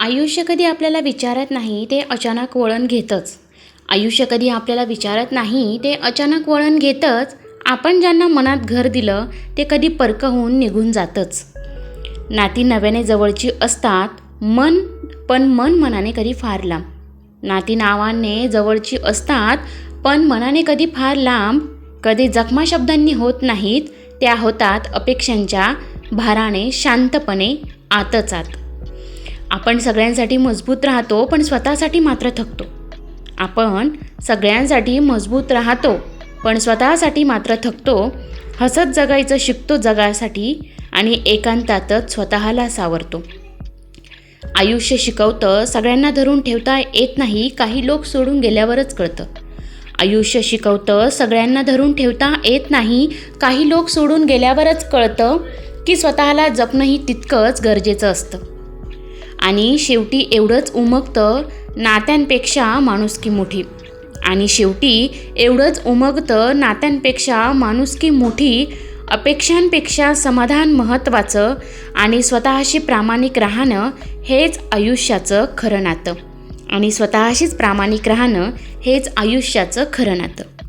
आयुष्य कधी आपल्याला विचारत नाही ते अचानक वळण घेतच. आयुष्य कधी आपल्याला विचारत नाही ते अचानक वळण घेतच. आपण ज्यांना मनात घर दिलं ते कधी परक होऊन निघून जातंच. नाती नव्याने जवळची असतात मन पण मन मनाने कधी फार लांब. नाती नावाने जवळची असतात पण मनाने कधी फार लांब. कधी जखमा शब्दांनी होत नाहीत त्या होतात अपेक्षांच्या भाराने शांतपणे आतच आत आपण सगळ्यांसाठी मजबूत राहतो पण स्वतःसाठी मात्र थकतो. आपण सगळ्यांसाठी मजबूत राहतो पण स्वतःसाठी मात्र थकतो हसत जगायचं शिकतो जगासाठी आणि एकांतातच स्वतःला सावरतो. आयुष्य शिकवतं सगळ्यांना धरून ठेवता येत नाही काही लोक सोडून गेल्यावरच कळतं. आयुष्य शिकवतं सगळ्यांना धरून ठेवता येत नाही काही लोक सोडून गेल्यावरच कळतं की स्वतःला जपणंही तितकंच गरजेचं असतं. आणि शेवटी एवढंच उमगतं नात्यांपेक्षा माणुसकी मोठी. आणि शेवटी एवढंच उमगतं नात्यांपेक्षा माणुसकी मोठी अपेक्षांपेक्षा समाधान महत्त्वाचं आणि स्वतःशी प्रामाणिक राहणं हेच आयुष्याचं खरं नातं. आणि स्वतःशीच प्रामाणिक राहणं हेच आयुष्याचं खरं नातं.